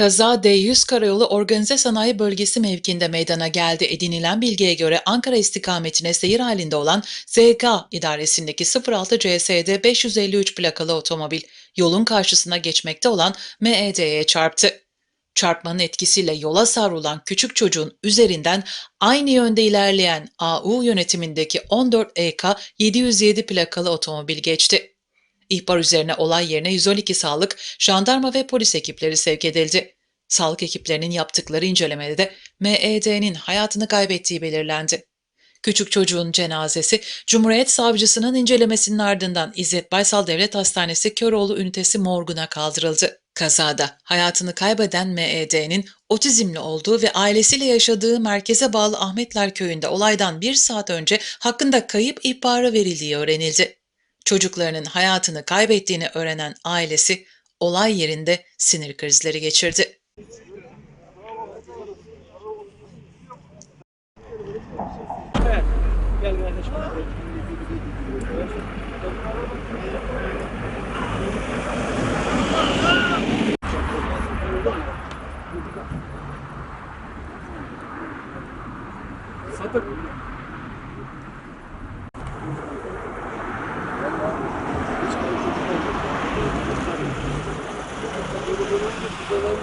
Kaza D100 Karayolu Organize Sanayi Bölgesi mevkiinde meydana geldi. Edinilen bilgiye göre Ankara istikametine seyir halinde olan ZK idaresindeki 06 CSD 553 plakalı otomobil yolun karşısına geçmekte olan MED'ye çarptı. Çarpmanın etkisiyle yola savrulan küçük çocuğun üzerinden aynı yönde ilerleyen AU yönetimindeki 14 EK 707 plakalı otomobil geçti. İhbar üzerine olay yerine 112 sağlık, jandarma ve polis ekipleri sevk edildi. Sağlık ekiplerinin yaptıkları incelemede de MED'nin hayatını kaybettiği belirlendi. Küçük çocuğun cenazesi Cumhuriyet Savcısının incelemesinin ardından İzzet Baysal Devlet Hastanesi Köroğlu ünitesi morguna kaldırıldı. Kazada hayatını kaybeden MED'nin otizmli olduğu ve ailesiyle yaşadığı merkeze bağlı Ahmetler Köyü'nde olaydan bir saat önce hakkında kayıp ihbarı verildiği öğrenildi. Çocuklarının hayatını kaybettiğini öğrenen ailesi olay yerinde sinir krizleri geçirdi. Evet. Gel.